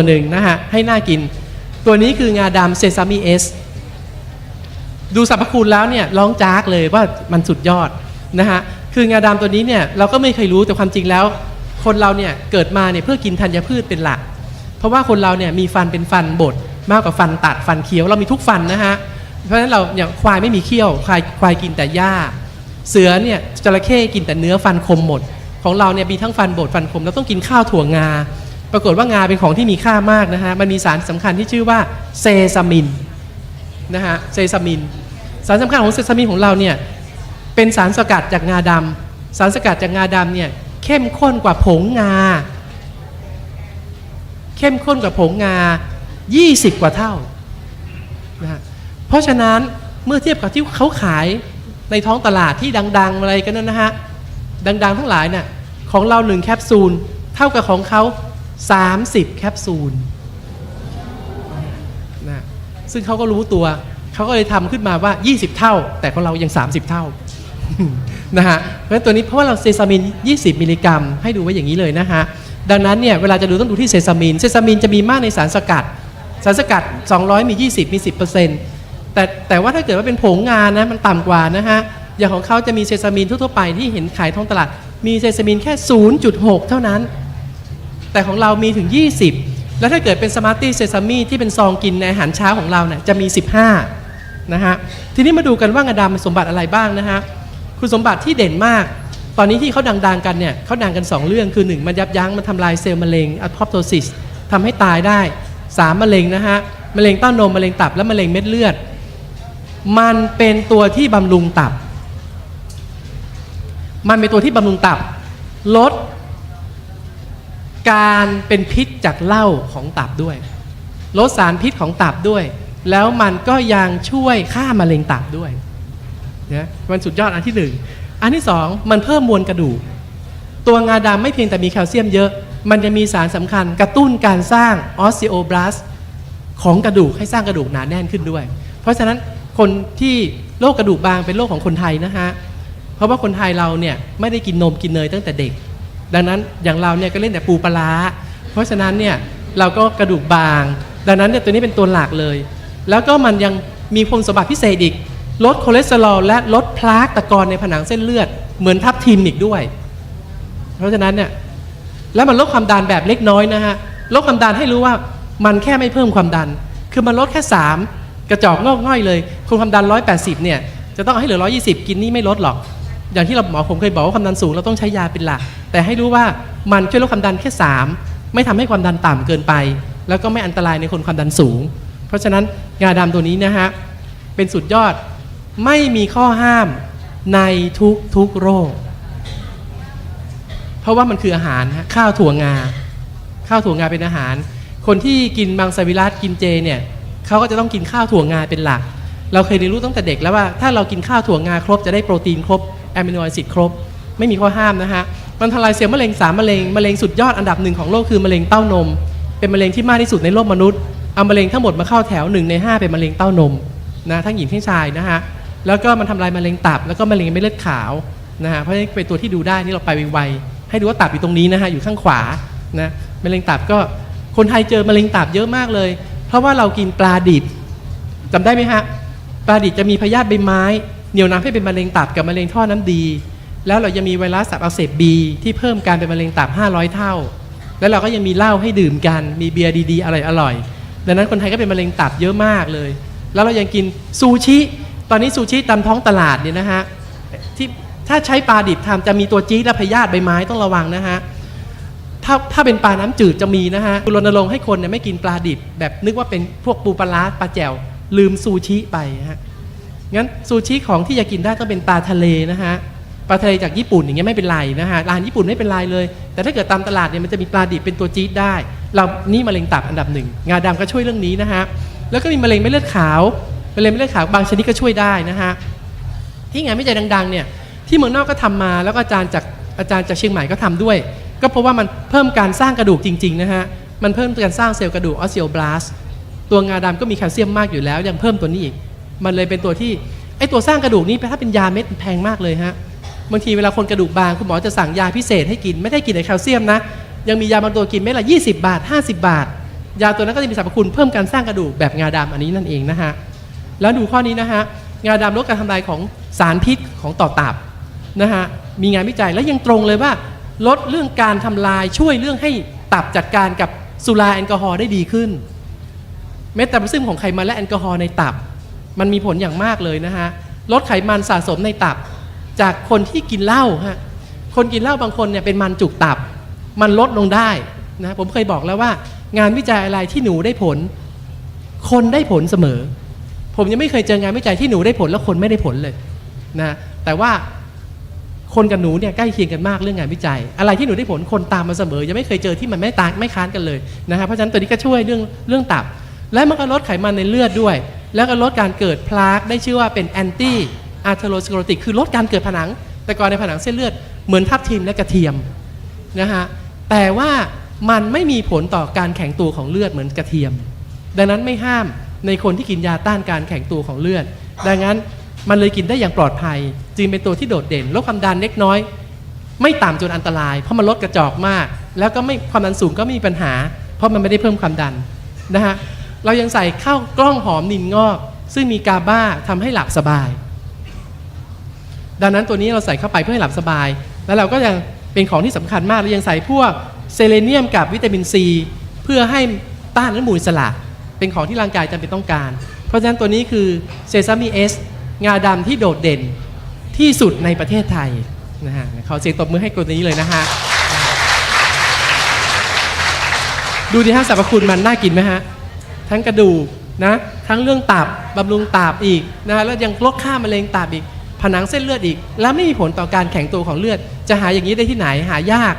ตัวหนึ่งนะฮะ ให้น่ากิน ตัวนี้คืองาดำเซซามิเอสดูสรรพคุณแล้วเนี่ยร้องจากเลยว่ามันสุดยอดนะฮะ คืองาดำตัวนี้เนี่ยเราก็ไม่เคยรู้แต่ความจริงแล้ว คนเราเนี่ยเกิดมาเนี่ยเพื่อกินธัญพืชเป็นหลัก เพราะว่าคนเราเนี่ยมีฟันเป็นฟันบดมากกว่าฟันตัดฟันเคี้ยวเรามีทุกฟันนะฮะ เพราะฉะนั้นเราอย่างควายไม่มีเขี้ยวควายควายกินแต่หญ้า เสือเนี่ยจระเข้กินแต่เนื้อฟันคมหมด ของเราเนี่ยมีทั้งฟันบดฟันคมเราต้องกินข้าวถั่วงา ปรากฏว่างาเป็นของที่มีค่ามากนะฮะ มันมีสารสำคัญที่ชื่อว่าเซซามินนะฮะ เซซามิน สารสำคัญของเซซามินของเราเนี่ย เป็นสารสกัดจากงาดำสารสกัดจากงาดำเนี่ยเข้มข้นกว่าผงงา เข้มข้นกว่าผงงา 20 กว่าเท่านะฮะ เพราะฉะนั้นเมื่อเทียบกับที่เขาขายในท้องตลาดที่ดัง ๆ อะไรกันนั่นนะฮะ ดัง ๆ ทั้งหลายเนี่ยของเราหนึ่งแคปซูลเท่ากับของเขา 30 แคปซูลนะซึ่งเขาก็รู้ตัว เขาก็เลยทำขึ้นมาว่า 20 เท่า แต่ของเรายัง 30 เท่านะฮะเพราะฉะนั้นตัวนี้เพราะว่าเราเซซามิน 20 มิลลิกรัม ให้ดูไว้อย่างนี้เลยนะฮะ ดังนั้นเนี่ยเวลาจะดูต้องดูที่เซซามิน เซซามินจะมีมากในสารสกัด สารสกัด 200 มี 20 มี 10%แต่แต่ว่าถ้าเกิดว่าเป็นผงงานนะมันต่ำกว่านะฮะ อย่างของเขาจะมีเซซามินทั่วๆไปที่เห็นขายท้องตลาด มีเซซามินแค่ 0.6 เท่านั้น แต่ของเรามีถึง 20 แล้วถ้าเกิดเป็นสมาร์ตี้เซซามีที่เป็นซองกินในอาหารเช้าของเราเนี่ยจะมี 15นะฮะทีนี้มาดูกันว่างาดำมีสมบัติอะไรบ้างนะฮะคุณสมบัติที่เด่นมาก ตอนนี้ที่เขาดังๆกันเนี่ยเขาดังกัน 2 เรื่องคือ 1 มันยับยั้งมันทำลายเซลล์มะเร็งอะพอปโตซิสทำให้ตายได้ 3 มะเร็งนะฮะมะเร็งเต้านมมะเร็งตับและมะเร็งเม็ดเลือด มันเป็นตัวที่บำรุงตับ มันเป็นตัวที่บำรุงตับ ลด การเป็นพิษจากเหล้าของตับด้วย ลดสารพิษของตับด้วย แล้วมันก็ยังช่วยฆ่ามะเร็งตับด้วยนะมันสุดยอดอันที่หนึ่งอันที่สองมันเพิ่มมวลกระดูก ตัวงาดำไม่เพียงแต่มีแคลเซียมเยอะ มันจะมีสารสำคัญกระตุ้นการสร้างออส e โอบลาสของกระดูกให้สร้างกระดูกหนาแน่นขึ้นด้วย เพราะฉะนั้นคนที่โรคกระดูกบางเป็นโรคของคนไทยนะฮะ เพราะว่าคนไทยเราเนี่ยไม่ได้กินนมกินเนยตั้งแต่เด็ก ดังนั้นอย่างเราเนี่ยก็เล่นแต่ปูปลาเพราะฉะนั้นเนี่ยเราก็กระดูกบาง ดังนั้นเนี่ยตัวนี้เป็นตัวหลักเลย แล้วก็มันยังมีคุณสมบัติพิเศษอีก ลดคอเลสเตอรอลและลดพลาสตะกอนในผนังเส้นเลือด เหมือนทับทิมอีกด้วย เพราะฉะนั้นเนี่ยแล้วมันลดความดันแบบเล็กน้อยนะฮะลดความดันให้รู้ว่ามันแค่ไม่เพิ่มความดัน คือมันลดแค่ 3 กระจอกงอกง่อยเลย คนความดัน 180เนี่ยจะต้องให้เหลือ 120 กินนี่ไม่ลดหรอก อย่างที่เราหมอผมเคยบอกว่าความดันสูงเราต้องใช้ยาเป็นหลัก แต่ให้รู้ว่ามันช่วยลดความดันแค่ 3 ไม่ทำให้ความดันต่ำเกินไป แล้วก็ไม่อันตรายในคนความดันสูง เพราะฉะนั้นงาดำตัวนี้นะฮะเป็นสุดยอดไม่มีข้อห้ามในทุกทุกโรค เพราะว่ามันคืออาหารข้าวถั่วงา ข้าวถั่วงาเป็นอาหาร คนที่กินมังสวิรัตกินเจเนี่ยเขาก็จะต้องกินข้าวถั่วงาเป็นหลัก เราเคยเรียนรู้ตั้งแต่เด็กแล้วว่าถ้าเรากินข้าวถั่วงาครบจะได้โปรตีนครบ แอมิโนแอซิดครบ ไม่มีข้อห้ามนะฮะ มันทลายเซลล์มะเร็งสามมะเร็งมะเร็งสุดยอดอันดับหนึ่งของโลกคือมะเร็งเต้านม เป็นมะเร็งที่มากที่สุดในโลกมนุษย์เอามะเร็งทั้งหมดมาเข้าแถวหนึ่งในห้าเป็นมะเร็งเต้านมนะทั้งหญิงทั้งชายนะฮะแล้วก็มันทำลายมะเร็งตับแล้วก็มะเร็งเม็ดเลือดขาวนะฮะเพราะฉะนั้นเป็นตัวที่ดูได้นี่เราไปไวๆให้ดูว่าตับอยู่ตรงนี้นะฮะอยู่ข้างขวานะมะเร็งตับก็คนไทยเจอมะเร็งตับเยอะมากเลย เพราะว่าเรากินปลาดิบจำได้ไหมฮะปลาดิบจะมีพยาธิใบไม้ เหนียวน้ำให้เป็นมะเร็งตับกับมะเร็งท่อน้ำดี แล้วเรายังมีไวรัสตับอักเสบบีที่เพิ่มการเป็นมะเร็งตับ 500 เท่า แล้วเราก็ยังมีเหล้าให้ดื่มกัน มีเบียร์ดีๆอร่อยๆดังนั้นคนไทยก็เป็นมะเร็งตับเยอะมากเลย แล้วเรายังกินซูชิ ตอนนี้ซูชิตามท้องตลาดเนี่ยนะฮะที่ถ้าใช้ปลาดิบทำจะมีตัวจี๊ดและพยาธิใบไม้ต้องระวังนะฮะถ้าถ้าเป็นปลาน้ำจืดจะมีนะฮะรณรงค์ให้คนเนี่ยไม่กินปลาดิบ แบบนึกว่าเป็นพวกปูปลาร้าปลาแจ่วลืมซูชิไปฮะ งั้นซูชิของที่จะกินได้ต้องเป็นปลาทะเลนะฮะปลาทะเลจากญี่ปุ่นอย่างเงี้ยไม่เป็นไรนะฮะร้านญี่ปุ่นไม่เป็นไรเลย แต่ถ้าเกิดตามตลาดเนี่ยมันจะมีปลาดิบเป็นตัวจี๊ดได้ เรานี่มะเร็งตับอันดับหนึ่งงาดำก็ช่วยเรื่องนี้นะฮะแล้วก็มีมะเร็งเม็ดเลือดขาวมะเร็งเม็ดเลือดขาวบางชนิดก็ช่วยได้นะฮะที่งานวิจัยดังๆเนี่ยที่เมืองนอกก็ทำมาแล้วก็อาจารย์จากอาจารย์จากเชียงใหม่ก็ทำด้วย ก็เพราะว่ามันเพิ่มการสร้างกระดูกจริงๆนะฮะมันเพิ่มการสร้างเซลล์กระดูกออส e โอบลาสตัวงาดำก็มีแคลเซียมมากอยู่แล้ว ยังเพิ่มตัวนี้อีก มันเลยเป็นตัวที่ไอตัวสร้างกระดูกนี้ถ้าเป็นยาเม็ดแพงมากเลยฮะบางทีเวลาคนกระดูกบางคุณหมอจะสั่งยาพิเศษให้กินไม่ได้กินแต่แคลเซียมนะ ยังมียาบางตัวกินเม็ดละ 20 บาท 50 บาท ยาตัวนั้นก็จะมีสรรพคุณเพิ่มการสร้างกระดูกแบบงาดำอันนี้นั่นเองนะฮะแล้วดูข้อนี้นะฮะงาดำลดการทำลายของสารพิษของต่อตับนะฮะมีงานวิจัยและยังตรงเลยว่าลดเรื่องการทำลายช่วยเรื่องให้ตับจัดการกับสุราแอลกอฮอล์ได้ดีขึ้น เมตาบอลิซึมของไขมันและแอลกอฮอล์ในตับ มันมีผลอย่างมากเลยนะฮะลดไขมันสะสมในตับ จากคนที่กินเหล้าฮะคนกินเหล้าบางคนเนี่ยเป็นมันจุกตับ มันลดลงได้นะผมเคยบอกแล้วว่า งานวิจัยอะไรที่หนูได้ผล คนได้ผลเสมอ ผมยังไม่เคยเจองานวิจัยที่หนูได้ผลแล้วคนไม่ได้ผลเลยนะแต่ว่าคนกับหนูเนี่ยใกล้เคียงกันมากเรื่องงานวิจัย อะไรที่หนูได้ผลคนตามมาเสมอ ยังไม่เคยเจอที่มันไม่ตางไม่ค้านกันเลยนะครับเพราะฉะนั้นตัวนี้ก็ช่วยเรื่องเรื่องตับ และมันก็ลดไขมันในเลือดด้วย แล้วก็ลดการเกิดพลาร์กได้ชื่อว่าเป็นแอนตี้อาร์เทโรสคโรติกคือลดการเกิดผนัง แต่ก่อนในผนังเส้นเลือดเหมือนทับทิมและกระเทียมนะฮะแต่ว่ามันไม่มีผลต่อการแข็งตัวของเลือดเหมือนกระเทียม ดังนั้นไม่ห้ามในคนที่กินยาต้านการแข็งตัวของเลือด ดังนั้นมันเลยกินได้อย่างปลอดภัย จึงเป็นตัวที่โดดเด่นลดความดันเล็กน้อย ไม่ต่ำจนอันตราย เพราะมันลดกระจอกมาก แล้วก็ไม่ความดันสูงก็ไม่มีปัญหา เพราะมันไม่ได้เพิ่มความดันนะฮะ เรายังใส่ข้าวกล้องหอมนินงอก ซึ่งมีกาบ้าทำให้หลับสบาย ดังนั้นตัวนี้เราใส่เข้าไปเพื่อให้หลับสบาย แล้วเราก็ยังเป็นของที่สำคัญมากเรายังใส่พวกเซเลเนียมกับวิตามินซี เพื่อให้ต้านอนุมูลอิสระ เป็นของที่ร่างกายจำเป็นต้องการ เพราะฉะนั้นตัวนี้คือเซซามิเอสงาดำที่โดดเด่นที่สุดในประเทศไทยนะฮะเขอเสียงตบมือให้ตัวนี้เลยนะฮะดูดิฮะสรรพคุณมันน่ากินไหมฮะ ทั้งกระดูกนะทั้งเรื่องตับบำรุงตับอีกนะฮะแล้วยังลดค่ามะเร็งตับอีก ผนังเส้นเลือดอีก แล้วไม่มีผลต่อการแข็งตัวของเลือด จะหาอย่างนี้ได้ที่ไหนหายาก